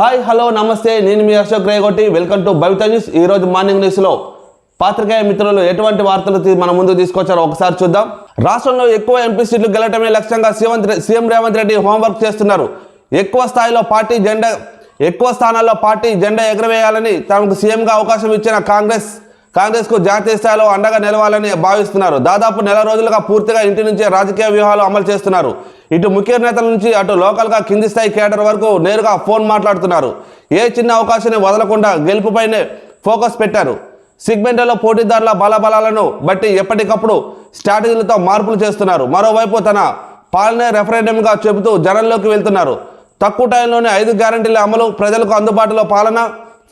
Hi hello నమస్తే. నేను మీ Ashok Regotti. Welcome to Bavitha news. ఈరోజు మార్నింగ్ న్యూస్లో పాత్రికేయ మిత్రులు ఎటువంటి వార్తలు తీ- మన ముందు తీసుకొచ్చారో ఒకసారి చూద్దాం. రాష్ట్రంలో ఎక్కువ ఎంపీ సీట్లు గెలవటమే లక్ష్యంగా CM CM Revanth Reddy homework చేస్తున్నారు. ఎక్కువ స్థాయిలో పార్టీ జెండా ఎక్కువ స్థానాల్లో పార్టీ జెండా ఎగరవేయాలని తమకు సీఎంగా అవకాశం ఇచ్చిన కాంగ్రెస్ కాంగ్రెస్కు జాతీయ స్థాయిలో అండగా నిలవాలని భావిస్తున్నారు. దాదాపు నెల రోజులుగా పూర్తిగా ఇంటి నుంచే రాజకీయ వ్యూహాలు అమలు చేస్తున్నారు. ఇటు ముఖ్య నేతల నుంచి అటు లోకల్గా కింది స్థాయి కేడర్ వరకు నేరుగా ఫోన్ మాట్లాడుతున్నారు. ఏ చిన్న అవకాశాన్ని వదలకుండా గెలుపుపైనే ఫోకస్ పెట్టారు. సిగ్మెంట్లో పోటీదారుల బలబలాలను బట్టి ఎప్పటికప్పుడు స్ట్రాటజీలతో మార్పులు చేస్తున్నారు. మరోవైపు తన పాలనే రెఫరెండంగా చెబుతూ జనంలోకి వెళ్తున్నారు. తక్కువ టైంలోనే ఐదు గ్యారంటీల అమలు ప్రజలకు అందుబాటులో పాలన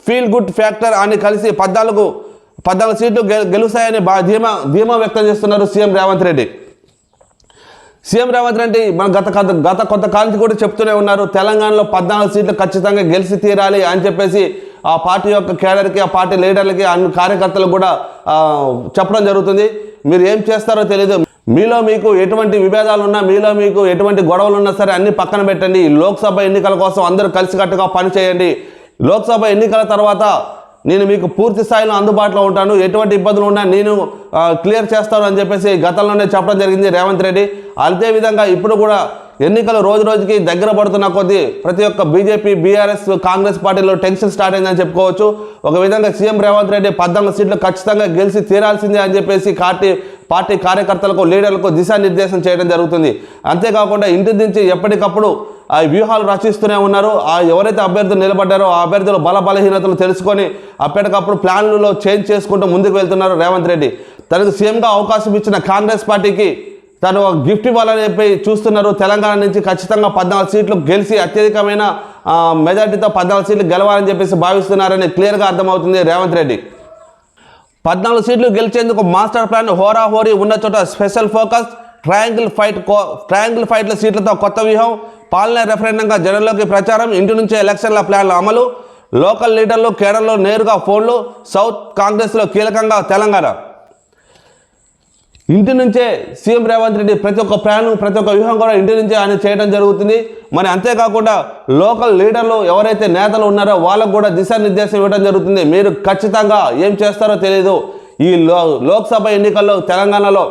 ఫీల్ గుడ్ ఫ్యాక్టర్ అని కలిసి పద్నాలుగు పద్నాలుగు సీట్లు గెలుస్తాయని బా ధీమా ధీమా వ్యక్తం చేస్తున్నారు సీఎం రేవంత్ రెడ్డి. సీఎం రేవంత్ రెడ్డి మన గత గత గత కొంత కాలం కూడా చెప్తూనే ఉన్నారు తెలంగాణలో పద్నాలుగు సీట్లు ఖచ్చితంగా గెలిచి తీరాలి అని చెప్పేసి ఆ పార్టీ యొక్క కేడర్కి ఆ పార్టీ లీడర్లకి అన్ని కార్యకర్తలకు కూడా చెప్పడం జరుగుతుంది. మీరు ఏం చేస్తారో తెలియదు మీలో మీకు ఎటువంటి విభేదాలు ఉన్నా మీలో మీకు ఎటువంటి గొడవలు ఉన్నా సరే అన్ని పక్కన పెట్టండి. లోక్సభ ఎన్నికల కోసం అందరూ కలిసికట్టుగా పనిచేయండి. లోక్సభ ఎన్నికల తర్వాత నేను మీకు పూర్తి స్థాయిలో అందుబాటులో ఉంటాను. ఎటువంటి ఇబ్బందులు ఉన్నా నేను క్లియర్ చేస్తాను అని చెప్పేసి గతంలోనే చెప్పడం జరిగింది రేవంత్ రెడ్డి. అదే విధంగా ఇప్పుడు కూడా ఎన్నికలు రోజు రోజుకి దగ్గర పడుతున్న కొద్దీ ప్రతి ఒక్క బీజేపీ బీఆర్ఎస్ కాంగ్రెస్ పార్టీలో టెన్షన్ స్టార్ట్ అయిందని చెప్పుకోవచ్చు. ఒక విధంగా సీఎం రేవంత్ రెడ్డి పద్నాలుగు సీట్లు ఖచ్చితంగా గెలిచి తీరాల్సిందే అని చెప్పేసి పార్టీ పార్టీ కార్యకర్తలకు లీడర్లకు దిశానిర్దేశం చేయడం జరుగుతుంది. అంతేకాకుండా ఇంటి నుంచి ఎప్పటికప్పుడు ఆ వ్యూహాలు రచిస్తూనే ఉన్నారు. ఆ ఎవరైతే అభ్యర్థులు నిలబడ్డారో ఆ అభ్యర్థుల బల బలహీనతలు తెలుసుకొని అప్పటికప్పుడు ప్లాన్లలో చేంజ్ చేసుకుంటూ ముందుకు వెళ్తున్నారు రేవంత్ రెడ్డి. తనకు సీఎంగా అవకాశం ఇచ్చిన కాంగ్రెస్ పార్టీకి తను ఒక గిఫ్ట్ ఇవ్వాలని చెప్పి చూస్తున్నారు. తెలంగాణ నుంచి ఖచ్చితంగా పద్నాలుగు సీట్లు గెలిచి అత్యధికమైన మెజార్టీతో పద్నాలుగు సీట్లు గెలవాలని చెప్పేసి భావిస్తున్నారని క్లియర్గా అర్థమవుతుంది రేవంత్ రెడ్డి. పద్నాలుగు సీట్లు గెలిచేందుకు మాస్టర్ ప్లాన్ హోరాహోరీ ఉన్న చోట స్పెషల్ ఫోకస్. ట్రయాంగిల్ ఫైట్ కో ట్రయాంగిల్ ఫైట్ల సీట్లతో కొత్త వ్యూహం. పాలన రెఫరెండంగా జనంలోకి ప్రచారం. ఇంటి నుంచే ఎలక్షన్ల ప్లాన్ల అమలు. లోకల్ లీడర్లు కేడర్లో నేరుగా ఫోన్లు. సౌత్ కాంగ్రెస్లో కీలకంగా తెలంగాణ. ఇంటి నుంచే సీఎం రేవంత్ రెడ్డి ప్రతి ఒక్క ప్లాన్ ప్రతి ఒక్క వ్యూహం కూడా ఇంటి నుంచే ఆయన చేయడం జరుగుతుంది. మరి అంతేకాకుండా లోకల్ లీడర్లు ఎవరైతే నేతలు ఉన్నారో వాళ్ళకు కూడా దిశానిర్దేశం ఇవ్వడం జరుగుతుంది. మీరు ఖచ్చితంగా ఏం చేస్తారో తెలియదు ఈ లో లోక్సభ ఎన్నికల్లో తెలంగాణలో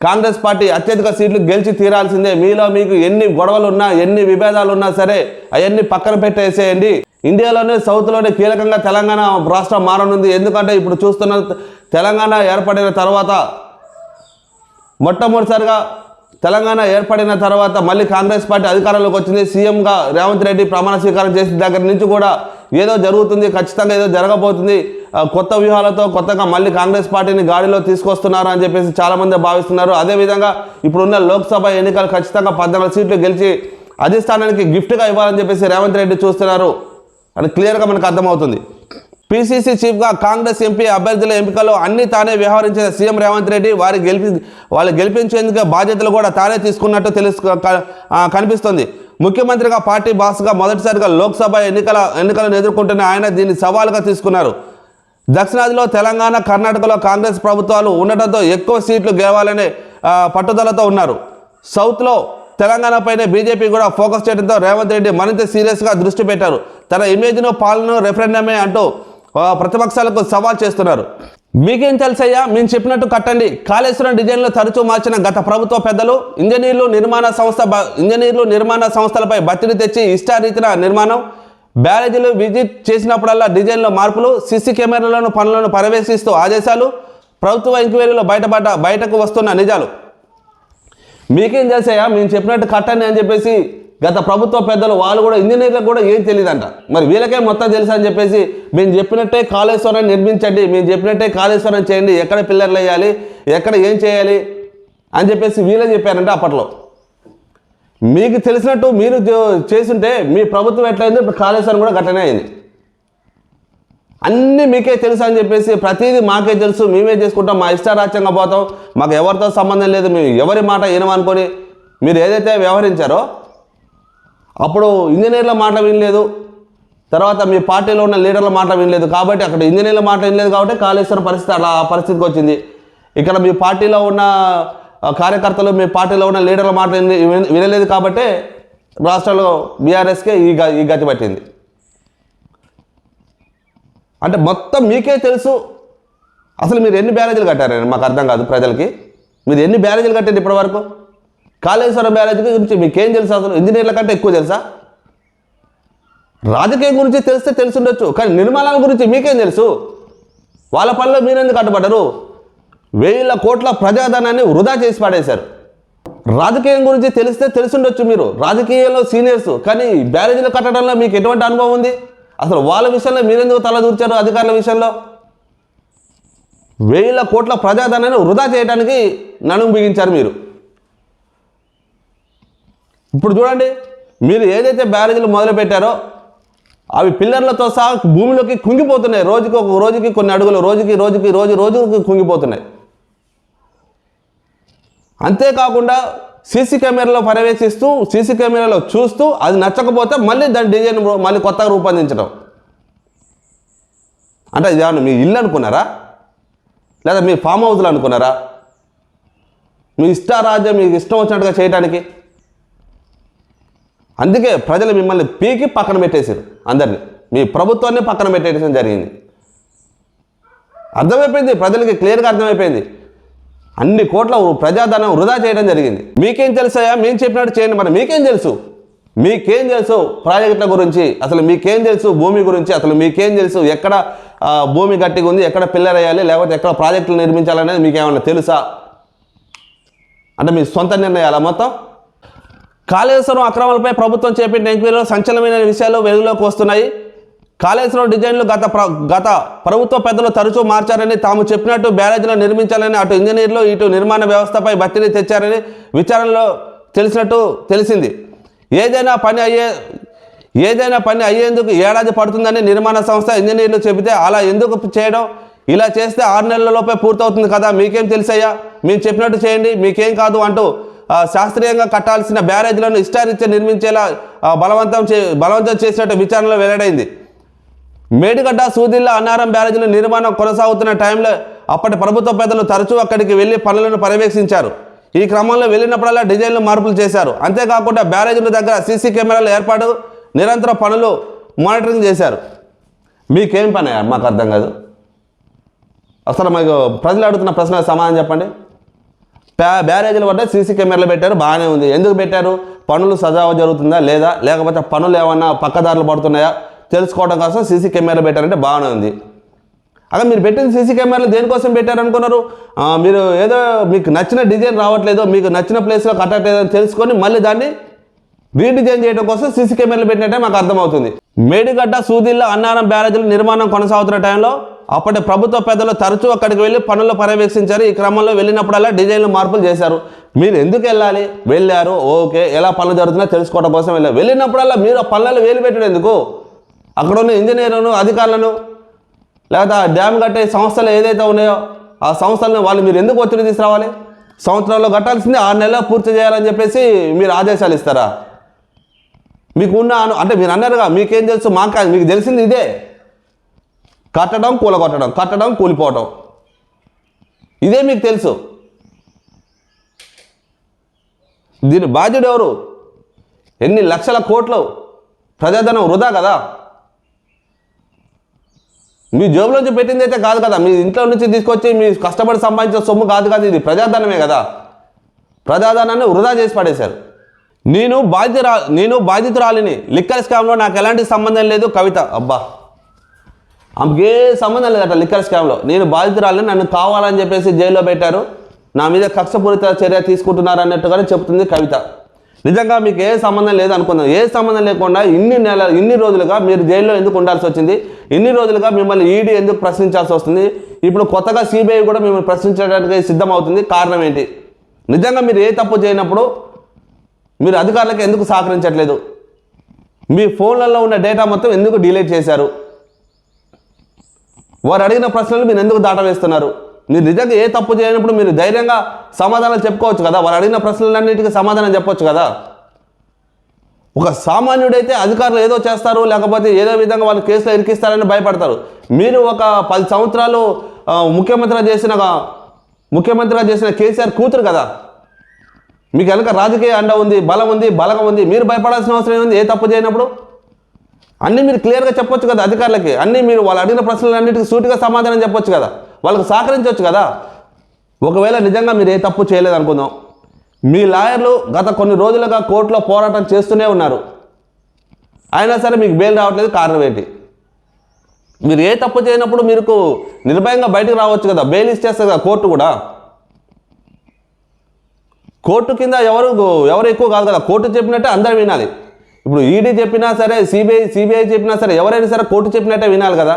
కాంగ్రెస్ పార్టీ అత్యధిక సీట్లు గెలిచి తీరాల్సిందే. మీలో మీకు ఎన్ని గొడవలు ఉన్నా ఎన్ని విభేదాలు ఉన్నా సరే అవన్నీ పక్కన పెట్టేసేయండి. ఇండియాలోనే సౌత్లోనే కీలకంగా తెలంగాణ రాష్ట్రం మారనుంది. ఎందుకంటే ఇప్పుడు చూస్తున్న తెలంగాణ ఏర్పడిన తర్వాత మొట్టమొదటిసారిగా తెలంగాణ ఏర్పడిన తర్వాత మళ్ళీ కాంగ్రెస్ పార్టీ అధికారంలోకి వచ్చింది. సీఎంగా రేవంత్ రెడ్డి ప్రమాణ స్వీకారం చేసిన దగ్గర నుంచి కూడా ఏదో జరుగుతుంది ఖచ్చితంగా ఏదో జరగబోతుంది. కొత్త వ్యూహాలతో కొత్తగా మళ్ళీ కాంగ్రెస్ పార్టీని గాడిలో తీసుకొస్తున్నారు అని చెప్పేసి చాలామంది భావిస్తున్నారు. అదేవిధంగా ఇప్పుడున్న లోక్సభ ఎన్నికలు ఖచ్చితంగా పద్నాలుగు సీట్లు గెలిచి అధిష్టానానికి గిఫ్ట్గా ఇవ్వాలని చెప్పేసి రేవంత్ రెడ్డి చూస్తున్నారు. అని క్లియర్గా మనకు అర్థమవుతుంది. పిసిసి చీఫ్గా కాంగ్రెస్ ఎంపీ అభ్యర్థుల ఎంపికలో అన్ని తానే వ్యవహరించిన సీఎం రేవంత్ రెడ్డి వారి గెలిపి వాళ్ళు గెలిపించేందుకు బాధ్యతలు కూడా తానే తీసుకున్నట్టు తెలుసు కనిపిస్తుంది. ముఖ్యమంత్రిగా పార్టీ బాస్గా మొదటిసారిగా లోక్సభ ఎన్నికల ఎన్నికలను ఎదుర్కొంటున్న ఆయన దీన్ని సవాలుగా తీసుకున్నారు. దక్షిణాదిలో తెలంగాణ కర్ణాటకలో కాంగ్రెస్ ప్రభుత్వాలు ఉండటంతో ఎక్కువ సీట్లు గెలవాలనే పట్టుదలతో ఉన్నారు. సౌత్లో తెలంగాణపైనే బీజేపీ కూడా ఫోకస్ చేయడంతో రేవంత్ రెడ్డి మరింత సీరియస్గా దృష్టి పెట్టారు. తన ఇమేజ్ను పాలన రెఫరెండమే అంటూ ప్రతిపక్షాలకు సవాల్ చేస్తున్నారు. మీకేం తెలుసయ్యా? మేము చెప్పినట్టు కట్టండి. కాళేశ్వరం డిజైన్లో తరచూ మార్చిన గత ప్రభుత్వ పెద్దలు ఇంజనీర్లు నిర్మాణ సంస్థ ఇంజనీర్లు నిర్మాణ సంస్థలపై బత్తిడి తెచ్చి ఇష్టారీతిన నిర్మాణం బ్యారేజీలు విజిట్ చేసినప్పుడల్లా డిజైన్లో మార్పులు సిసి కెమెరాలను పనులను పర్యవేశిస్తూ ఆదేశాలు ప్రభుత్వ ఎంక్వైరీలో బయటపడ్డ బయటకు వస్తున్న నిజాలు. మీకేం తెలుసాయా మేము చెప్పినట్టు కట్టండి అని చెప్పేసి గత ప్రభుత్వ పెద్దలు వాళ్ళు కూడా ఇంజనీర్లకు కూడా ఏం తెలియదంట మరి వీళ్ళకే మొత్తం తెలుసు అని చెప్పేసి మేము చెప్పినట్టే కాళేశ్వరం నిర్మించండి మేము చెప్పినట్టే కాళేశ్వరం చేయండి ఎక్కడ పిల్లర్లు వేయాలి ఎక్కడ ఏం చేయాలి అని చెప్పేసి వీళ్ళే చెప్పారంట అప్పట్లో. మీకు తెలిసినట్టు మీరు చే- చేసుంటే మీ ప్రభుత్వం ఎట్లయిందో ఇప్పుడు కాళేశ్వరం కూడా గట్టనే అయింది. అన్నీ మీకే తెలుసు అని చెప్పేసి ప్రతిదీ మాకే తెలుసు మేమే చేసుకుంటాం మా ఇష్టారాజ్యంగా పోతాం మాకు ఎవరితో సంబంధం లేదు మేము ఎవరి మాట వినమనుకొని మీరు ఏదైతే వ్యవహరించారో అప్పుడు ఇంజనీర్ల మాట వినలేదు. తర్వాత మీ పార్టీలో ఉన్న లీడర్ల మాట వినలేదు కాబట్టి అక్కడ ఇంజనీర్ల మాట వినలేదు కాబట్టి కాళేశ్వరం పరిస్థితి అలా పరిస్థితికి వచ్చింది. ఇక్కడ మీ పార్టీలో ఉన్న కార్యకర్తలు మీ పార్టీలో ఉన్న లీడర్ల మాట విన- వినలేదు కాబట్టే రాష్ట్రంలో బీఆర్ఎస్కే ఈ గ ఈ గతి పట్టింది. అంటే మొత్తం మీకే తెలుసు. అసలు మీరు ఎన్ని బ్యారేజీలు కట్టారని మాకు అర్థం కాదు ప్రజలకి. మీరు ఎన్ని బ్యారేజీలు కట్టారు ఇప్పటివరకు? కాళేశ్వరం బ్యారేజ్ గురించి మీకేం తెలుసు అసలు? ఇంజనీర్ల కంటే ఎక్కువ తెలుసా? రాజకీయం గురించి తెలిస్తే తెలుసుండొచ్చు కానీ నిర్మాణాల గురించి మీకేం తెలుసు? వాళ్ళ పనిలో మీరెందుకు అడ్డుపడ్డారు? వేల కోట్ల ప్రజాధనాన్ని వృధా చేసి పడేశారు. రాజకీయం గురించి తెలిస్తే తెలుసుండొచ్చు మీరు. రాజకీయంలో సీనియర్స్ కానీ బ్యారేజీలు కట్టడంలో మీకు ఎటువంటి అనుభవం ఉంది? అసలు వాళ్ళ విషయంలో మీరెందుకు తలదూర్చారు అధికారుల విషయంలో? వేల కోట్ల ప్రజాధనాన్ని వృధా చేయడానికి నడుము బిగించారు మీరు. ఇప్పుడు చూడండి మీరు ఏదైతే బ్యారేజీలు మొదలు పెట్టారో అవి పిల్లర్లతో సహా భూమిలోకి కుంగిపోతున్నాయి. రోజుకి ఒక రోజుకి కొన్ని అడుగులు రోజుకి రోజుకి రోజు రోజుకి కుంగిపోతున్నాయి. అంతేకాకుండా సీసీ కెమెరాలో పర్యవేక్షిస్తూ సీసీ కెమెరాలో చూస్తూ అది నచ్చకపోతే మళ్ళీ దాని డిజైన్ మళ్ళీ కొత్తగా రూపొందించడం. అంటే ఇది ఏమన్నా మీ ఇల్లు అనుకున్నారా? లేదా మీ ఫామ్ హౌస్లు అనుకున్నారా? మీ ఇష్టారాజ్యం మీకు ఇష్టం వచ్చినట్టుగా చేయడానికి అందుకే ప్రజలు మిమ్మల్ని పీకి పక్కన పెట్టేశారు అందరిని. మీ ప్రభుత్వాన్ని పక్కన పెట్టేయడం జరిగింది. అర్థమైపోయింది? ప్రజలకి క్లియర్గా అర్థమైపోయింది. అన్ని కోట్ల ప్రజాధనం వృధా చేయడం జరిగింది. మీకేం తెలుసాయా మేము చెప్పినట్టు చేయండి మరి. మీకేం తెలుసు? మీకేం తెలుసు ప్రాజెక్టుల గురించి? అసలు మీకేం తెలుసు భూమి గురించి? అసలు మీకేం తెలుసు ఎక్కడ భూమి గట్టిగా ఉంది ఎక్కడ పిల్లర్ వేయాలి లేకపోతే ఎక్కడ ప్రాజెక్టులు నిర్మించాలనేది మీకేమన్నా తెలుసా? అంటే మీ సొంత నిర్ణయాలా మొత్తం? కాళేశ్వరం అక్రమాలపై ప్రభుత్వం చేపట్టిన ఎంక్వైరీలో సంచలనమైన విషయాలు వెలుగులోకి వస్తున్నాయి. కాళేశ్వరం డిజైన్లు గత ప్ర గత ప్రభుత్వ పెద్దలు తరచూ మార్చారని తాము చెప్పినట్టు బ్యారేజ్లో నిర్మించాలని అటు ఇంజనీర్లు ఇటు నిర్మాణ వ్యవస్థపై బత్తిని తెచ్చారని విచారణలో తెలిసినట్టు తెలిసింది. ఏదైనా పని అయ్యే ఏదైనా పని అయ్యేందుకు ఏడాది పడుతుందని నిర్మాణ సంస్థ ఇంజనీర్లు చెబితే అలా ఎందుకు చేయడం? ఇలా చేస్తే ఆరు నెలలలోపే పూర్తవుతుంది కదా మీకేం తెలిసాయా మేము చెప్పినట్టు చేయండి మీకేం కాదు అంటూ శాస్త్రీయంగా కట్టాల్సిన బ్యారేజ్లను ఇష్టారీత్యా నిర్మించేలా బలవంతం చే బలవంతం చేసినట్టు విచారణలో వెల్లడైంది. మేడిగడ్డ సూదిల్లా అన్నారం బ్యారేజీల నిర్మాణం కొనసాగుతున్న టైంలో అప్పటి ప్రభుత్వ పెద్దలు తరచూ అక్కడికి వెళ్ళి పనులను పర్యవేక్షించారు. ఈ క్రమంలో వెళ్ళినప్పుడల్లా డిజైన్లు మార్పులు చేశారు. అంతేకాకుండా బ్యారేజీల దగ్గర సీసీ కెమెరాల ఏర్పాటు నిరంతర పనులు మానిటరింగ్ చేశారు. మీకేం పని మాకు అర్థం కాదు. అసలు మాకు ప్రజలు అడుగుతున్న ప్రశ్నకు సమాధానం చెప్పండి. బ్యారేజీల వద్ద సీసీ కెమెరాలు పెట్టారు బాగానే ఉంది. ఎందుకు పెట్టారు? పనులు సజావు జరుగుతుందా లేదా? లేకపోతే పనులు ఏమన్నా పక్కదారులు పడుతున్నాయా? తెలుసుకోవడం కోసం సీసీ కెమెరా పెట్టారంటే బాగానే ఉంది. అలా మీరు పెట్టిన సీసీ కెమెరాలు దేనికోసం పెట్టారు అనుకున్నారు మీరు ఏదో మీకు నచ్చిన డిజైన్ రావట్లేదు మీకు నచ్చిన ప్లేస్లో కట్టట్లేదు తెలుసుకొని మళ్ళీ దాన్ని రీడిజైన్ చేయడం కోసం సీసీ కెమెరాలు పెట్టినట్టే మాకు అర్థమవుతుంది. మేడిగడ్డ సూదిల్లా అన్నారం బ్యారేజీల నిర్మాణం కొనసాగుతున్న టైంలో అప్పటి ప్రభుత్వ పెద్దలు తరచూ అక్కడికి వెళ్ళి పనులు పర్యవేక్షించారు. ఈ క్రమంలో వెళ్ళినప్పుడల్లా డిజైన్లు మార్పులు చేశారు. మీరు ఎందుకు వెళ్ళాలి? వెళ్ళారు ఓకే. ఎలా పనులు జరుగుతున్నాయో తెలుసుకోవడం కోసం వెళ్ళారు వెళ్ళినప్పుడల్లా మీరు ఆ పనులలో వేలు పెట్టడం ఎందుకు? అక్కడ ఉన్న ఇంజనీర్లను అధికారులను లేకపోతే ఆ డ్యామ్ కట్టే సంస్థలు ఏదైతే ఉన్నాయో ఆ సంస్థలను వాళ్ళు మీరు ఎందుకు ఒత్తిడి తీసుకురావాలి? సంవత్సరంలో కట్టాల్సింది ఆరు నెలల్లో పూర్తి చేయాలని చెప్పేసి మీరు ఆదేశాలు ఇస్తారా? మీకు ఉన్న అంటే మీరు అన్నారుగా మీకేం తెలుసు మాకు మీకు తెలిసింది ఇదే. కట్టడం కూలగొట్టడం కట్టడం కూలిపోవటం. ఇదే మీకు తెలుసు. దీని బాధ్యుడు ఎవరు? ఎన్ని లక్షల కోట్లు ప్రజాధనం వృధా కదా? మీ జేబులోంచి పెట్టింది అయితే కాదు కదా. మీ ఇంట్లో నుంచి తీసుకొచ్చి మీ కష్టపడి సంపాదించిన సొమ్ము కాదు కదా ఇది. ప్రజాధనమే కదా. ప్రజాధనాన్ని వృధా చేసి పడేశారు. నేను బాధ్యత నేను బాధితురాలిని. లిక్కర్ స్కామ్లో నాకు ఎలాంటి సంబంధం లేదు. కవిత అబ్బా. ఆమెకే సంబంధం లేదట లిక్కర్ స్కామ్లో నేను బాధితురాలని నన్ను కావాలని చెప్పేసి జైల్లో పెట్టారు. నా మీద కక్షపూరిత చర్య తీసుకుంటున్నారు అన్నట్టుగానే చెప్తుంది కవిత. నిజంగా మీకు ఏ సంబంధం లేదు అనుకుందాం. ఏ సంబంధం లేకుండా ఇన్ని నెల ఇన్ని రోజులుగా మీరు జైల్లో ఎందుకు ఉండాల్సి వచ్చింది? ఇన్ని రోజులుగా మిమ్మల్ని ఈడీ ఎందుకు ప్రశ్నించాల్సి వస్తుంది? ఇప్పుడు కొత్తగా సిబిఐ కూడా మిమ్మల్ని ప్రశ్నించడానికి సిద్ధమవుతుంది కారణం ఏంటి? నిజంగా మీరు ఏ తప్పు చేయనప్పుడు మీరు అధికారులకు ఎందుకు సహకరించట్లేదు? మీ ఫోన్లలో ఉన్న డేటా మొత్తం ఎందుకు డిలీట్ చేశారు? వారు అడిగిన ప్రశ్నలు మీరు ఎందుకు దాటవేస్తున్నారు? మీరు నిజంగా ఏ తప్పు చేయనప్పుడు మీరు ధైర్యంగా సమాధానం చెప్పుకోవచ్చు కదా? వారు అడిగిన ప్రశ్నలన్నిటికీ సమాధానం చెప్పొచ్చు కదా? ఒక సామాన్యుడైతే అధికారులు ఏదో చేస్తారు లేకపోతే ఏదో విధంగా వాళ్ళు కేసులో ఇరికిస్తారని భయపడతారు. మీరు ఒక పది సంవత్సరాలు ముఖ్యమంత్రిగా చేసిన ముఖ్యమంత్రిగా చేసిన కేసీఆర్ కూతురు కదా? మీకు వెనక రాజకీయ అండ ఉంది బలం ఉంది బలగం ఉంది. మీరు భయపడాల్సిన అవసరం ఏముంది? ఏ తప్పు చేయనప్పుడు? అన్నీ మీరు క్లియర్గా చెప్పొచ్చు కదా అధికారులకి. అన్నీ మీరు వాళ్ళు అడిగిన ప్రశ్నలన్నిటికీ సూటిగా సమాధానం చెప్పొచ్చు కదా. వాళ్ళకి సహకరించవచ్చు కదా. ఒకవేళ నిజంగా మీరు ఏ తప్పు చేయలేదు అనుకుందాం. మీ లాయర్లు గత కొన్ని రోజులుగా కోర్టులో పోరాటం చేస్తూనే ఉన్నారు. అయినా సరే మీకు బెయిల్ రావట్లేదు కారణం ఏంటి? మీరు ఏ తప్పు చేయనప్పుడు మీకు నిర్భయంగా బయటకు రావచ్చు కదా. బెయిల్ ఇచ్చేస్తారు కదా కోర్టు కూడా. కోర్టు కింద ఎవరు ఎవరు ఎక్కువ కాదు కదా. కోర్టు చెప్పినట్టే అందరూ వినాలి. ఇప్పుడు ఈడీ చెప్పినా సరే సిబిఐ సిబిఐ చెప్పినా సరే ఎవరైనా సరే కోర్టు చెప్పినట్టే వినాలి కదా.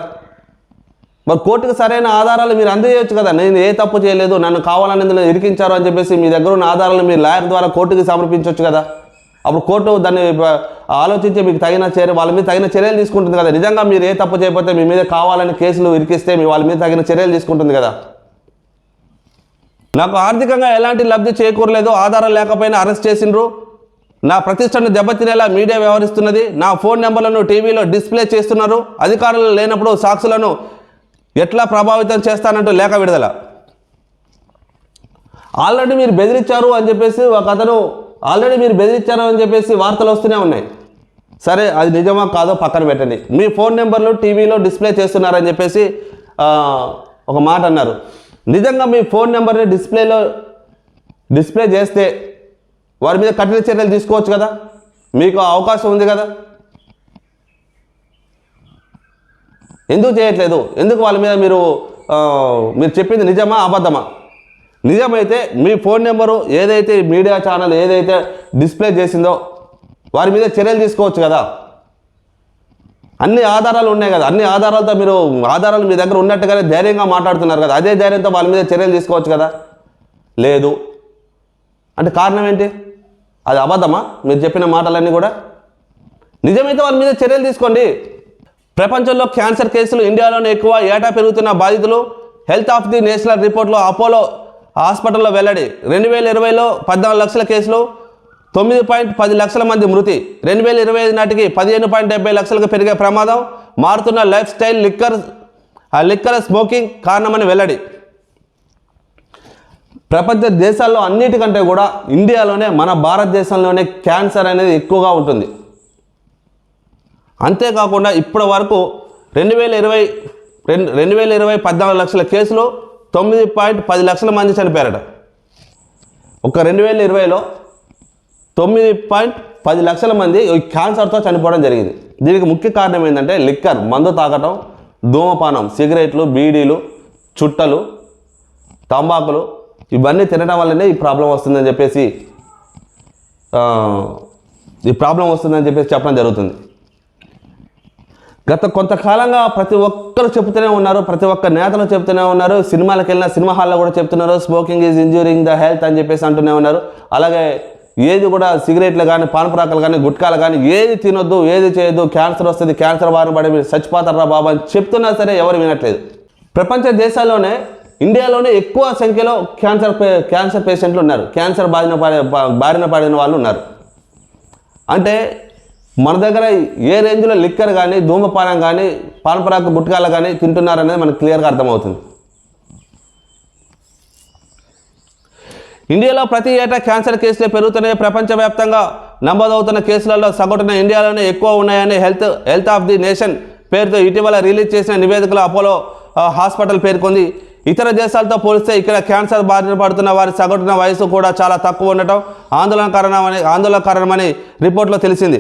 మరి కోర్టుకు సరైన ఆధారాలు మీరు అందజేయచ్చు కదా. నేను ఏ తప్పు చేయలేదు నన్ను కావాలని ఇందులో ఇరికించారు అని చెప్పేసి మీ దగ్గర ఉన్న ఆధారాలు మీరు లాయర్ ద్వారా కోర్టుకి సమర్పించవచ్చు కదా. అప్పుడు కోర్టు దాన్ని ఆలోచించి మీకు తగిన చర్య వాళ్ళ మీద తగిన చర్యలు తీసుకుంటుంది కదా. నిజంగా మీరు ఏ తప్పు చేయకపోతే మీ మీద కావాలని కేసులు ఇరికిస్తే మీ వాళ్ళ మీద తగిన చర్యలు తీసుకుంటుంది కదా. నాకు ఆర్థికంగా ఎలాంటి లబ్ధి చేకూరలేదు ఆధారం లేకపోయినా అరెస్ట్ చేసిండ్రు. నా ప్రతిష్టను దెబ్బతినేలా మీడియా వ్యవహరిస్తున్నది. నా ఫోన్ నెంబర్లను టీవీలో డిస్ప్లే చేస్తున్నారు. అధికారులు లేనప్పుడు సాక్షులను ఎట్లా ప్రభావితం చేస్తానంటూ లేఖ విడుదల. ఆల్రెడీ మీరు బెదిరించారు అని చెప్పేసి ఒక అతను ఆల్రెడీ మీరు బెదిరించారు అని చెప్పేసి వార్తలు వస్తూనే ఉన్నాయి. సరే అది నిజమా కాదో పక్కన పెట్టండి. మీ ఫోన్ నెంబర్లు టీవీలో డిస్ప్లే చేస్తున్నారని చెప్పేసి ఒక మాట అన్నారు. నిజంగా మీ ఫోన్ నెంబర్ని డిస్ప్లేలో డిస్ప్లే చేస్తే వారి మీద కఠిన చర్యలు తీసుకోవచ్చు కదా? మీకు అవకాశం ఉంది కదా? ఎందుకు చేయట్లేదు? ఎందుకు వాళ్ళ మీద మీరు మీరు చెప్పింది నిజమా అబద్ధమా? నిజమైతే మీ ఫోన్ నెంబరు ఏదైతే మీడియా ఛానల్ ఏదైతే డిస్ప్లే చేసిందో వారి మీద చర్యలు తీసుకోవచ్చు కదా? అన్ని ఆధారాలు ఉన్నాయి కదా? అన్ని ఆధారాలతో మీరు ఆధారాలు మీ దగ్గర ఉన్నట్టుగానే ధైర్యంగా మాట్లాడుతున్నారు కదా? అదే ధైర్యంతో వాళ్ళ మీద చర్యలు తీసుకోవచ్చు కదా? లేదు. అంటే కారణం ఏంటి? అది అబద్ధమా? మీరు చెప్పిన మాటలన్నీ కూడా? నిజమైతే వాళ్ళ మీద చర్యలు తీసుకోండి. ప్రపంచంలో క్యాన్సర్ కేసులు ఇండియాలోనే ఎక్కువ ఏటా పెరుగుతున్న బాధితులు హెల్త్ ఆఫ్ ది నేషనల్ రిపోర్ట్లో అపోలో హాస్పిటల్లో వెల్లడి. రెండు వేల ఇరవైలో పద్నాలుగు లక్షల కేసులు తొమ్మిది పాయింట్ పది లక్షల మంది మృతి. రెండు వేల ఇరవై ఐదు నాటికి పదిహేను పాయింట్ డెబ్బై లక్షలకు పెరిగే ప్రమాదం మారుతున్న లైఫ్ స్టైల్ లిక్కర్ ఆ లిక్కర్ స్మోకింగ్ కారణమని వెల్లడి. ప్రపంచ దేశాల్లో అన్నిటికంటే కూడా ఇండియాలోనే మన భారతదేశంలోనే క్యాన్సర్ అనేది ఎక్కువగా ఉంటుంది. అంతేకాకుండా ఇప్పటి వరకు రెండు వేల ఇరవై రెండు రెండు వేల ఇరవై పద్నాలుగు లక్షల కేసులు తొమ్మిది పాయింట్ పది లక్షల మంది చనిపోయారట. ఒక రెండు వేల ఇరవైలో తొమ్మిది పాయింట్ పది లక్షల మంది ఈ క్యాన్సర్తో చనిపోవడం జరిగింది. దీనికి ముఖ్య కారణం ఏంటంటే లిక్కర్ మందు తాగటం ధూమపానం సిగరెట్లు బీడీలు చుట్టలు తంబాకులు ఇవన్నీ తినడం వల్లనే ఈ ప్రాబ్లం వస్తుందని చెప్పేసి ఈ ప్రాబ్లం వస్తుందని చెప్పేసి చెప్పడం జరుగుతుంది. గత కొంతకాలంగా ప్రతి ఒక్కరు చెప్తూనే ఉన్నారు ప్రతి ఒక్క నేతలు చెప్తూనే ఉన్నారు సినిమాలకు వెళ్ళిన సినిమా హాల్లో కూడా చెప్తున్నారు smoking is injuring the health అని చెప్పేసి అంటూనే ఉన్నారు. అలాగే ఏది కూడా సిగరెట్లు కానీ పానపురాకలు కానీ గుట్కాలు కానీ ఏది తినొద్దు ఏది చేయొద్దు క్యాన్సర్ వస్తుంది క్యాన్సర్ బారిన పడి మీరు చచ్చిపోతారా బాబా అని చెప్తున్నా సరే ఎవరు వినట్లేదు. ప్రపంచ దేశాల్లోనే ఇండియాలోనే ఎక్కువ సంఖ్యలో క్యాన్సర్ పే- క్యాన్సర్ పేషెంట్లు ఉన్నారు. క్యాన్సర్ బారిన పడే బారిన పడిన వాళ్ళు ఉన్నారు. అంటే మన దగ్గర ఏ రేంజ్లో లిక్కర్ కానీ ధూమపానం కానీ పానపరాకు గుట్కాలు కానీ తింటున్నారనేది మనకు క్లియర్గా అర్థమవుతుంది. ఇండియాలో ప్రతి ఏటా క్యాన్సర్ కేసులు పెరుగుతున్నాయి. ప్రపంచవ్యాప్తంగా నమోదవుతున్న కేసులలో సగటున ఇండియాలోనే ఎక్కువ ఉన్నాయని health health of the nation పేరుతో ఇటీవల రిలీజ్ చేసిన నివేదికలో అపోలో హాస్పిటల్ పేర్కొంది. ఇతర దేశాలతో పోలిస్తే ఇక్కడ క్యాన్సర్ బారిన పడుతున్న వారి సగటున వయసు కూడా చాలా తక్కువ ఉండటం ఆందోళన కారణమని ఆందోళన కారణమని రిపోర్ట్లో తెలిసింది.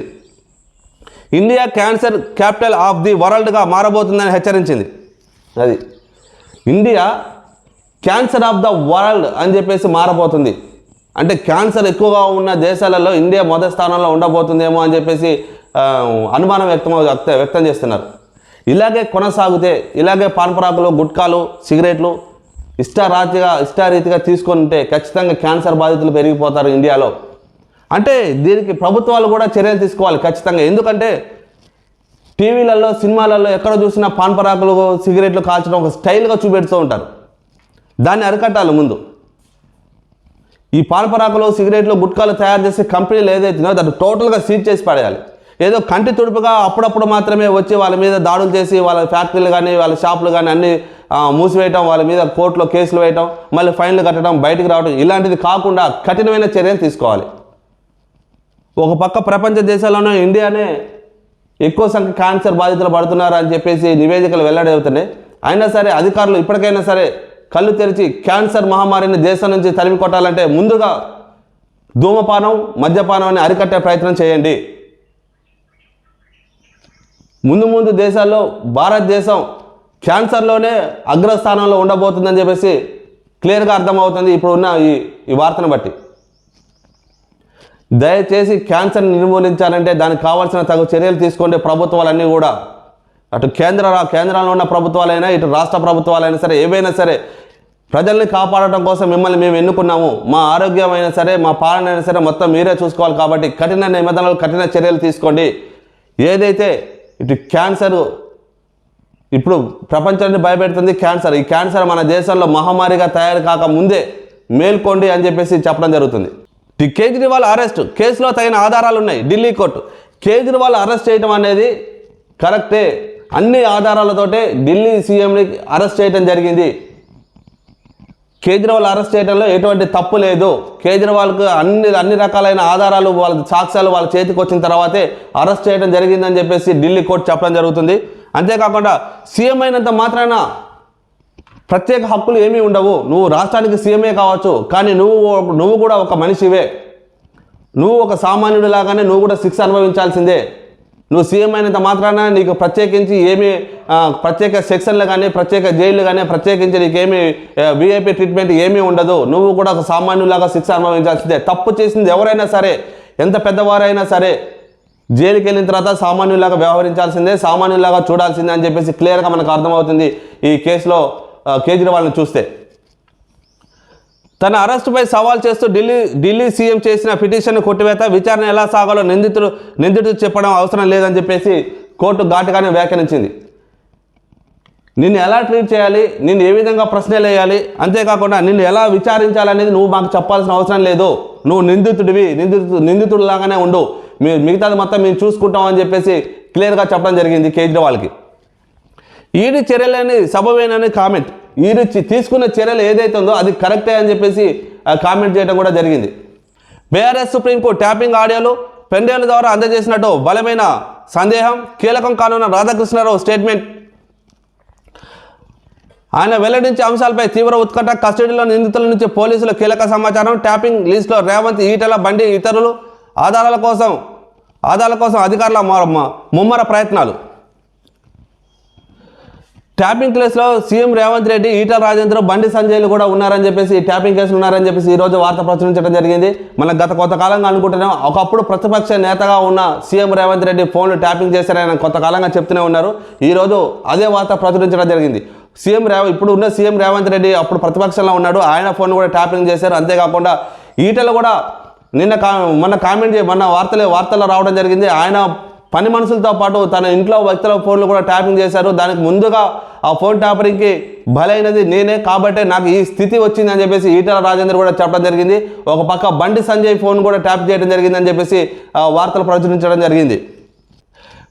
India cancer capital of the వరల్డ్గా మారబోతుందని హెచ్చరించింది. అది. India cancer of the world అని చెప్పేసి మారబోతుంది. అంటే క్యాన్సర్ ఎక్కువగా ఉన్న దేశాలలో ఇండియా మొదటి స్థానంలో ఉండబోతుందేమో అని చెప్పేసి అనుమానం వ్యక్తం వ్యక్తం చేస్తున్నారు. ఇలాగే కొనసాగితే ఇలాగే పాన్పరాకులు గుట్కాలు సిగరెట్లు ఇష్టారాతిగా ఇష్టారీతిగా తీసుకుంటే ఖచ్చితంగా క్యాన్సర్ బాధితులు పెరిగిపోతారు ఇండియాలో. అంటే దీనికి ప్రభుత్వాలు కూడా చర్యలు తీసుకోవాలి ఖచ్చితంగా. ఎందుకంటే టీవీలలో సినిమాలలో ఎక్కడ చూసినా పాన్పరాకులు సిగరెట్లు కాల్చడం ఒక స్టైల్గా చూపెడుతూ ఉంటారు. దాన్ని అరికట్టాలి ముందు. ఈ పాన్పరాకులు సిగరెట్లు గుట్కాలు తయారు చేసే కంపెనీలు ఏదైతే దాన్ని టోటల్గా సీజ్ చేసి పడేయాలి. ఏదో కంటి తుడుపుగా అప్పుడప్పుడు మాత్రమే వచ్చి వాళ్ళ మీద దాడులు చేసి వాళ్ళ ఫ్యాక్టరీలు కానీ వాళ్ళ షాపులు కానీ అన్ని మూసివేయటం వాళ్ళ మీద కోర్టులో కేసులు వేయటం మళ్ళీ ఫైన్లు కట్టడం బయటకు రావడం ఇలాంటిది కాకుండా కఠినమైన చర్యలు తీసుకోవాలి. ఒక పక్క ప్రపంచ దేశాల్లోనూ ఇండియానే ఎక్కువ సంఖ్య క్యాన్సర్ బాధితులు పడుతున్నారు అని చెప్పేసి నివేదికలు వెల్లడవుతున్నాయి అయినా సరే అధికారులు ఇప్పటికైనా సరే కళ్ళు తెరిచి క్యాన్సర్ మహమ్మారిని దేశం నుంచి తరిమి కొట్టాలంటే ముందుగా ధూమపానం మద్యపానం అని అరికట్టే ప్రయత్నం చేయండి. ముందు ముందు దేశాల్లో భారతదేశం క్యాన్సర్లోనే అగ్రస్థానంలో ఉండబోతుందని చెప్పేసి క్లియర్గా అర్థమవుతుంది ఇప్పుడు ఉన్న ఈ ఈ వార్తను బట్టి. దయచేసి క్యాన్సర్ని నిర్మూలించాలంటే దానికి కావాల్సిన తగు చర్యలు తీసుకుంటే ప్రభుత్వాలన్నీ కూడా అటు కేంద్ర కేంద్రంలో ఉన్న ప్రభుత్వాలైనా ఇటు రాష్ట్ర ప్రభుత్వాలైనా సరే ఏవైనా సరే ప్రజల్ని కాపాడటం కోసం మిమ్మల్ని మేము ఎన్నుకున్నాము. మా ఆరోగ్యం అయినా సరే మా పాలన అయినా సరే మొత్తం మీరే చూసుకోవాలి కాబట్టి కఠిన నిబంధనలు కఠిన చర్యలు తీసుకోండి. ఏదైతే ఇటు క్యాన్సర్ ఇప్పుడు ప్రపంచాన్ని భయపెడుతుంది క్యాన్సర్. ఈ క్యాన్సర్ మన దేశంలో మహమ్మారిగా తయారు కాక ముందే మేల్కోండి అని చెప్పేసి చెప్పడం జరుగుతుంది. కేజ్రీవాల్ అరెస్ట్. కేసులో తగిన ఆధారాలు ఉన్నాయి. ఢిల్లీ కోర్టు. కేజ్రీవాల్ అరెస్ట్ చేయడం అనేది కరెక్టే. అన్ని ఆధారాలతోటే ఢిల్లీ సీఎంని అరెస్ట్ చేయడం జరిగింది. కేజ్రీవాల్ అరెస్ట్ చేయడంలో ఎటువంటి తప్పు లేదు. కేజ్రీవాల్కు అన్ని అన్ని రకాలైన ఆధారాలు వాళ్ళ సాక్ష్యాలు వాళ్ళ చేతికి వచ్చిన తర్వాతే అరెస్ట్ చేయడం జరిగిందని చెప్పేసి ఢిల్లీ కోర్టు చెప్పడం జరుగుతుంది. అంతేకాకుండా సీఎం అయినంత మాత్రాన ప్రత్యేక హక్కులు ఏమీ ఉండవు. నువ్వు రాష్ట్రానికి సీఎంఏ కావచ్చు కానీ నువ్వు నువ్వు కూడా ఒక మనిషివే. నువ్వు ఒక సామాన్యుడి లాగానే నువ్వు కూడా శిక్ష అనుభవించాల్సిందే. నువ్వు సీఎం అయినంత మాత్రాన నీకు ప్రత్యేకించి ఏమీ ప్రత్యేక సెక్షన్లు కానీ ప్రత్యేక జైళ్ళు కానీ ప్రత్యేకించి నీకేమీ వీఐపీ ట్రీట్మెంట్ ఏమీ ఉండదు. నువ్వు కూడా ఒక సామాన్యులాగా శిక్ష అనుభవించాల్సిందే. తప్పు చేసింది ఎవరైనా సరే ఎంత పెద్దవారైనా సరే జైలుకి వెళ్ళిన తర్వాత సామాన్యులాగా వ్యవహరించాల్సిందే సామాన్యులాగా చూడాల్సిందే అని చెప్పేసి క్లియర్గా మనకు అర్థమవుతుంది ఈ కేసులో కేజ్రీవాల్ని చూస్తే. తన అరెస్టుపై సవాల్ చేస్తూ ఢిల్లీ ఢిల్లీ సీఎం చేసిన పిటిషన్ కొట్టివేత విచారణ ఎలా సాగాలో నిందితుడు నిందితుడు చెప్పడం అవసరం లేదని చెప్పేసి కోర్టు ఘాటుగానే వ్యాఖ్యానించింది. నిన్ను ఎలా ట్రీట్ చేయాలి? నిన్ను ఏ విధంగా ప్రశ్నలు వేయాలి? అంతేకాకుండా నిన్ను ఎలా విచారించాలనేది నువ్వు మాకు చెప్పాల్సిన అవసరం లేదు. నువ్వు నిందితుడివి నిందితుడు నిందితుడిలాగానే ఉండు. మీ మిగతాది మొత్తం మేము చూసుకుంటాం అని చెప్పేసి క్లియర్గా చెప్పడం జరిగింది కేజ్రీవాల్కి. ఈడీ చర్యలని సబవేనని కామెంట్. వీరు తీసుకున్న చర్యలు ఏదైతే ఉందో అది కరెక్టే అని చెప్పేసి కామెంట్ చేయడం కూడా జరిగింది. బీఆర్ఎస్ సుప్రీంకోర్టు ట్యాపింగ్ ఆడియోలు పెండేల ద్వారా అందజేసినట్టు బలమైన సందేహం కీలకం కానున్న రాధాకృష్ణారావు స్టేట్మెంట్. ఆయన వెల్లడించే అంశాలపై తీవ్ర ఉత్కంఠ కస్టడీలో నిందితుల నుంచి పోలీసులు కీలక సమాచారం ట్యాపింగ్ లిస్టులో రేవంత్ ఈటల బండి ఇతరులు ఆధారాల కోసం ఆధారాల కోసం అధికారుల ముమ్మర ప్రయత్నాలు. ట్యాపింగ్ కేసులో సీఎం రేవంత్ రెడ్డి ఈటల రాజేంద్ర బండి సంజయ్లు కూడా ఉన్నారని చెప్పేసి ట్యాపింగ్ కేసులు ఉన్నారని చెప్పేసి ఈ రోజు వార్త ప్రచురించడం జరిగింది. మనం గత కొంతకాలంగా అనుకుంటున్నాం ఒకప్పుడు ప్రతిపక్ష నేతగా ఉన్న సీఎం రేవంత్ రెడ్డి ఫోన్లు ట్యాపింగ్ చేశారని కొంతకాలంగా చెప్తూనే ఉన్నారు. ఈరోజు అదే వార్త ప్రచురించడం జరిగింది. సీఎం రేవ ఇప్పుడు ఉన్న సీఎం రేవంత్ రెడ్డి అప్పుడు ప్రతిపక్షంలో ఉన్నాడు ఆయన ఫోన్ కూడా ట్యాపింగ్ చేశారు. అంతేకాకుండా ఈటలు కూడా నిన్న కా మొన్న కామెంట్ చే మొన్న వార్తలు వార్తల్లో రావడం జరిగింది. ఆయన పని మనుషులతో పాటు తన ఇంట్లో వ్యక్తుల ఫోన్లు కూడా ట్యాపింగ్ చేశారు. దానికి ముందుగా ఆ ఫోన్ ట్యాపరింగ్కి బలైనది నేనే కాబట్టి నాకు ఈ స్థితి వచ్చింది అని చెప్పేసి ఈటల రాజేందర్ కూడా చెప్పడం జరిగింది. ఒక పక్క బండి సంజయ్ ఫోన్ కూడా ట్యాప్ చేయడం జరిగింది అని చెప్పేసి వార్తలు ప్రచురించడం జరిగింది.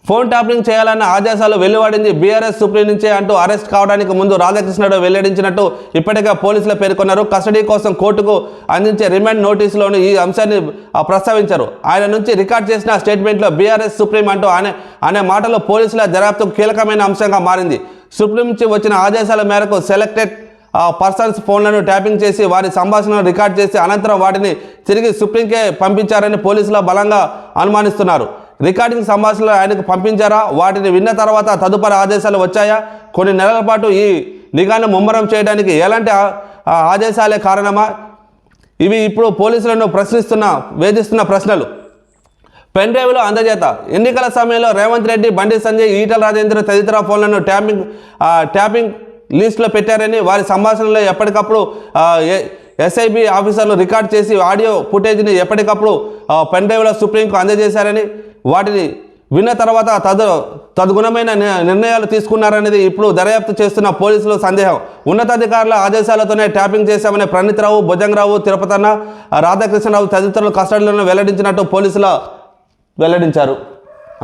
ఫోన్ ట్యాపింగ్ చేయాలన్న ఆదేశాలు వెలువడింది. బీఆర్ఎస్ సుప్రీం నుంచే అంటూ అరెస్ట్ కావడానికి ముందు రాధాకృష్ణుడు వెల్లడించినట్టు ఇప్పటికే పోలీసులు పేర్కొన్నారు. కస్టడీ కోసం కోర్టుకు అందించే రిమాండ్ నోటీసులోని ఈ అంశాన్ని ప్రస్తావించారు. ఆయన నుంచి రికార్డ్ చేసిన స్టేట్మెంట్లో బీఆర్ఎస్ సుప్రీం అంటూ అనే అనే మాటలు పోలీసుల దర్యాప్తుకు కీలకమైన అంశంగా మారింది. సుప్రీం నుంచి వచ్చిన ఆదేశాల మేరకు సెలెక్టెడ్ పర్సన్స్ ఫోన్లను ట్యాపింగ్ చేసి వారి సంభాషణను రికార్డ్ చేసి అనంతరం వాటిని తిరిగి సుప్రీంకే పంపించారని పోలీసులు బలంగా అనుమానిస్తున్నారు. రికార్డింగ్ సంభాషణలు ఆయనకు పంపించారా? వాటిని విన్న తర్వాత తదుపరి ఆదేశాలు వచ్చాయా? కొన్ని నెలల పాటు ఈ నిఘాను ముమ్మరం చేయడానికి ఎలాంటి ఆదేశాలే కారణమా? ఇవి ఇప్పుడు పోలీసులను ప్రశ్నిస్తున్న వేధిస్తున్న ప్రశ్నలు. పెన్ డ్రైవ్లో అందజేత. ఎన్నికల సమయంలో రేవంత్ రెడ్డి బండి సంజయ్ ఈటల రాజేంద్ర తదితర ఫోన్లను ట్యాపింగ్ ట్యాపింగ్ లిస్టులో పెట్టారని వారి సంభాషణలో ఎప్పటికప్పుడు ఎస్ఐబి ఆఫీసర్లు రికార్డ్ చేసి ఆడియో ఫుటేజ్ని ఎప్పటికప్పుడు పెన్ డ్రైవ్లో సుప్రీంకు అందజేశారని వాటిని విన్న తర్వాత తదు తద్గుణమైన నిర్ణయాలు తీసుకున్నారనేది ఇప్పుడు దర్యాప్తు చేస్తున్న పోలీసులు సందేహం. ఉన్నతాధికారుల ఆదేశాలతోనే ట్యాపింగ్ చేశామని ప్రణీత్రావు భుజంగరావు తిరుపతన్న రాధాకృష్ణరావు తదితరులు కస్టడీలను వెల్లడించినట్టు పోలీసుల వెల్లడించారు.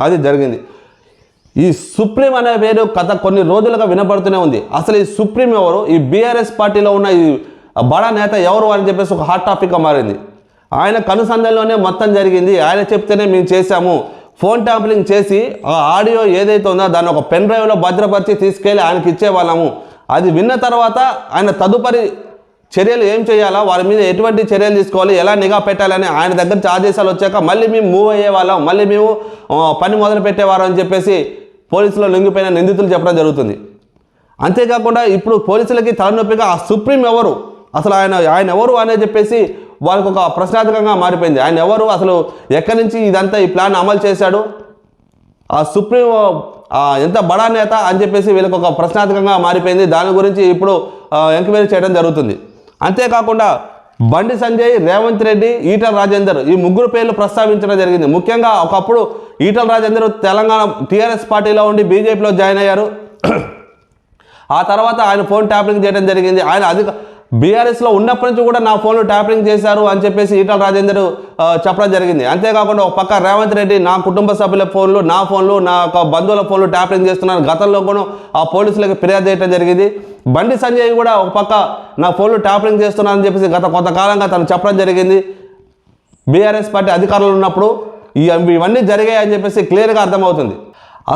అది జరిగింది. ఈ సుప్రీం అనే పేరు గత కొన్ని రోజులుగా వినపడుతూనే ఉంది. అసలు ఈ సుప్రీం ఎవరు? ఈ బీఆర్ఎస్ పార్టీలో ఉన్న ఈ బడా నేత ఎవరు అని చెప్పేసి ఒక హాట్ టాపిక్గా మారింది. ఆయన కనుసంధంలోనే మొత్తం జరిగింది. ఆయన చెప్తేనే మేము చేశాము. ఫోన్ ట్యాంపరింగ్ చేసి ఆ ఆడియో ఏదైతే ఉందో దాన్ని ఒక పెన్ డ్రైవ్లో భద్రపరిచి తీసుకెళ్ళి ఆయనకి ఇచ్చేవాళ్ళము. అది విన్న తర్వాత ఆయన తదుపరి చర్యలు ఏం చేయాలా? వారి మీద ఎటువంటి చర్యలు తీసుకోవాలి? ఎలా నిఘా పెట్టాలని ఆయన దగ్గర నుంచి ఆదేశాలు వచ్చాక మళ్ళీ మేము మూవ్ అయ్యే వాళ్ళం. మళ్ళీ మేము పని మొదలు పెట్టేవారు అని చెప్పేసి పోలీసులు లొంగిపోయిన నిందితులు చెప్పడం జరుగుతుంది. అంతేకాకుండా ఇప్పుడు పోలీసులకి తలనొప్పిగా ఆ సుప్రీం ఎవరు? అసలు ఆయన ఆయన ఎవరు అనే చెప్పేసి వాళ్ళకు ఒక ప్రశ్నార్థకంగా మారిపోయింది. ఆయన ఎవరు? అసలు ఎక్కడి నుంచి ఇదంతా ఈ ప్లాన్ అమలు చేశాడు? ఆ సుప్రీం ఎంత బడా నేత అని చెప్పేసి వీళ్ళకి ఒక ప్రశ్నార్థకంగా మారిపోయింది. దాని గురించి ఇప్పుడు ఎంక్వైరీ చేయడం జరుగుతుంది. అంతేకాకుండా బండి సంజయ్ రేవంత్ రెడ్డి ఈటల రాజేందర్ ఈ ముగ్గురు పేర్లు ప్రస్తావించడం జరిగింది. ముఖ్యంగా ఒకప్పుడు ఈటల రాజేందర్ తెలంగాణ టీఆర్ఎస్ పార్టీలో ఉండి బీజేపీలో జాయిన్ అయ్యారు. ఆ తర్వాత ఆయన ఫోన్ ట్యాపింగ్ చేయడం జరిగింది. ఆయన అధిక బీఆర్ఎస్లో ఉన్నప్పటి నుంచి కూడా నా ఫోన్లు ట్యాపింగ్ చేశారు అని చెప్పేసి ఈటల రాజేందర్ చెప్పడం జరిగింది. అంతేకాకుండా ఒక పక్క రేవంత్ రెడ్డి నా కుటుంబ సభ్యుల ఫోన్లు నా ఫోన్లు నా యొక్క బంధువుల ఫోన్లు ట్యాపింగ్ చేస్తున్నాను. గతంలో కూడా ఆ పోలీసులకు ఫిర్యాదు చేయడం జరిగింది. బండి సంజయ్ కూడా ఒక పక్క నా ఫోన్లు ట్యాపింగ్ చేస్తున్నానని చెప్పేసి గత కొంతకాలంగా తను చెప్పడం జరిగింది. బీఆర్ఎస్ పార్టీ అధికారులు ఉన్నప్పుడు ఇవన్నీ జరిగాయని చెప్పేసి క్లియర్గా అర్థమవుతుంది.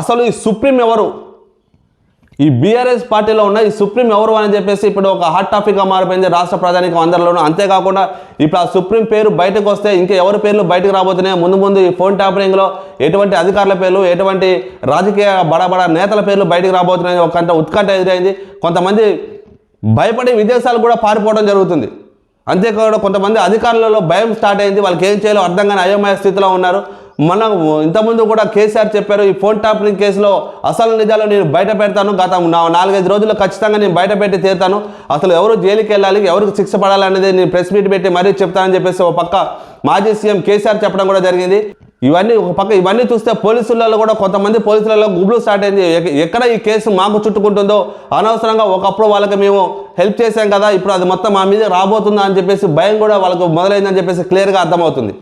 అసలు ఈ సుప్రీం ఎవరు? ఈ బీఆర్ఎస్ పార్టీలో ఉన్న ఈ సుప్రీం ఎవరు అని చెప్పేసి ఇప్పుడు ఒక హాట్ టాపిక్గా మారిపోయింది. రాష్ట్ర ప్రధానికం అందరిలోనూ. అంతేకాకుండా ఇప్పుడు ఆ సుప్రీం పేరు బయటకు వస్తే ఇంకా ఎవరి పేర్లు బయటకు రాబోతున్నాయి ముందు ముందు ఈ ఫోన్ ట్యాపరింగ్లో ఎటువంటి అధికారుల పేర్లు ఎటువంటి రాజకీయ బడా నేతల పేర్లు బయటకు రాబోతున్నాయి ఒకంత ఉత్కంఠ ఎదురైంది. కొంతమంది భయపడి విదేశాలు కూడా పారిపోవడం జరుగుతుంది. అంతేకాకుండా కొంతమంది అధికారులలో భయం స్టార్ట్ అయింది. వాళ్ళకి ఏం చేయాలో అర్థం కాని అయోమయ స్థితిలో ఉన్నారు. మన ఇంతకుముందు కూడా కేసీఆర్ చెప్పారు ఈ ఫోన్ ట్యాపింగ్ కేసులో అసలు నిజాలు నేను బయట పెడతాను గత నాలుగైదు రోజుల్లో ఖచ్చితంగా నేను బయట పెట్టి తీరుతాను. అసలు ఎవరు జైలుకి వెళ్ళాలి ఎవరికి శిక్ష పడాలనేది నేను ప్రెస్ మీట్ పెట్టి మరీ చెప్తానని చెప్పేసి ఒక పక్క మాజీ సీఎం కేసీఆర్ చెప్పడం కూడా జరిగింది. ఇవన్నీ ఒక పక్క ఇవన్నీ చూస్తే పోలీసులలో కూడా కొంతమంది పోలీసులలో గుబులు స్టార్ట్ అయింది. ఎక్కడ ఈ కేసు మాకు చుట్టుకుంటుందో అనవసరంగా ఒకప్పుడు వాళ్ళకి మేము హెల్ప్ చేశాం కదా ఇప్పుడు అది మొత్తం మా మీద రాబోతుందా అని చెప్పేసి భయం కూడా వాళ్ళకు మొదలైందని చెప్పేసి క్లియర్గా అర్థమవుతుంది.